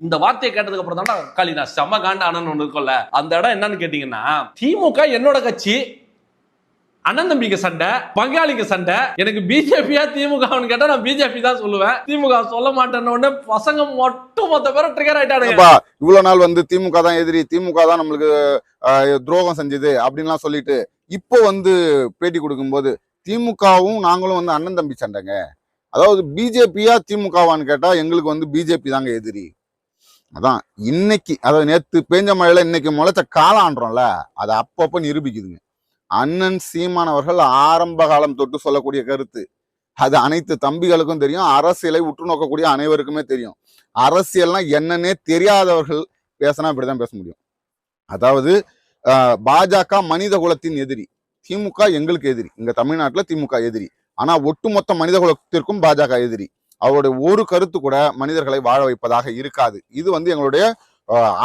இந்த வார்த்தையை கேட்டதுக்கு அப்புறம் தான் காளி நான் காண்ட அண்ணன் ஒன்று இருக்கும்ல. அந்த இடம் என்னன்னு கேட்டீங்கன்னா திமுக என்னோட கட்சி அண்ணன் தம்பிக்கு சண்டை பங்காளிக்கு சண்டை. எனக்கு பிஜேபியா திமுகன்னு கேட்டா நான் பிஜேபி தான் சொல்லுவேன். திமுக சொல்ல மாட்டேன்னு உடனே பசங்க மட்டும் மொத்த பேரும் ட்ரிகர் ஆயிட்டானுங்க இவ்வளவு நாள் வந்து திமுக தான் எதிரி திமுக தான் நம்மளுக்கு ஆஹ், துரோகம் செஞ்சது அப்படின்லாம் சொல்லிட்டு இப்போ வந்து பேட்டி கொடுக்கும்போது திமுகவும் நாங்களும் வந்து அண்ணன் தம்பி சண்டைங்க. அதாவது பிஜேபியா திமுகவான்னு கேட்டா எங்களுக்கு வந்து பிஜேபி தாங்க எதிரி. அதான் இன்னைக்கு அதாவது நேற்று பேஞ்ச மழையில இன்னைக்கு முளைச்ச காலான்றோம்ல அதை அப்பப்போ நிரூபிக்குதுங்க. அண்ணன் சீமானவர்கள் ஆரம்ப காலம் தொட்டு சொல்லக்கூடிய கருத்து. அது அனைத்து தம்பிகளுக்கும் தெரியும் அரசியலை உற்று நோக்கக்கூடிய அனைவருக்குமே தெரியும். அரசியல்னா என்னன்னே தெரியாதவர்கள் பேசினா இப்படிதான் பேச முடியும். அதாவது பாஜக மனித குலத்தின் எதிரி. திமுக எங்களுக்கு எதிரி. இங்க தமிழ்நாட்டுல திமுக எதிரி. ஆனா ஒட்டுமொத்த மனித குலத்திற்கும் பாஜக எதிரி. அவருடைய ஒரு கருத்து கூட மனிதர்களை வாழ வைப்பதாக இருக்காது. இது வந்து எங்களுடைய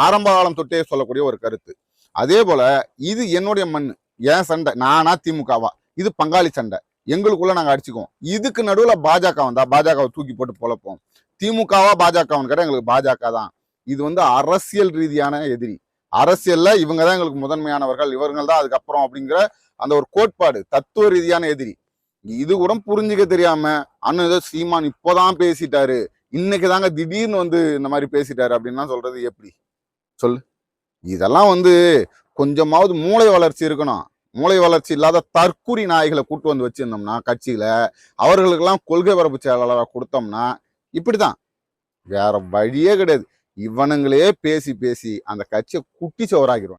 ஆரம்ப காலம் தொட்டே சொல்லக்கூடிய ஒரு கருத்து. அதே போல இது என்னுடைய மண் ஏன் சண்டை நானா திமுகவா? இது பங்காளி சண்டை. எங்களுக்குள்ள நாங்க அடிச்சுக்குவோம். இதுக்கு நடுவுல பாஜக வந்தா பாஜகவை தூக்கி போட்டு பொழப்போம். திமுகவா பாஜகவான்னு கேட்டா எங்களுக்கு பாஜக தான். இது வந்து அரசியல் ரீதியான எதிரி. அரசியல்ல இவங்க தான் எங்களுக்கு முதன்மையானவர்கள் இவர்கள் தான் அதுக்கப்புறம் அப்படிங்கிற அந்த ஒரு கோட்பாடு தத்துவ ரீதியான எதிரி. இது கூட புரிஞ்சுக்க தெரியாம அண்ணன் ஏதோ சீமான் இப்போதான் பேசிட்டாரு. இன்னைக்கு தாங்க திடீர்னு வந்து இந்த மாதிரி பேசிட்டாரு அப்படின்லாம் சொல்றது எப்படி? சொல்லு. இதெல்லாம் வந்து கொஞ்சமாவது மூளை வளர்ச்சி இருக்கணும். மூளை வளர்ச்சி இல்லாத தற்குறி நாய்களை கூட்டு வந்து வச்சிருந்தோம்னா கட்சியில அவர்களுக்கெல்லாம் கொள்கை பரப்பு செயலாளராக கொடுத்தோம்னா இப்படிதான் வேற வழியே கிடையாது. இவனுங்களே பேசி பேசி அந்த கட்சியை குட்டி சோறாக்கிடுவாங்க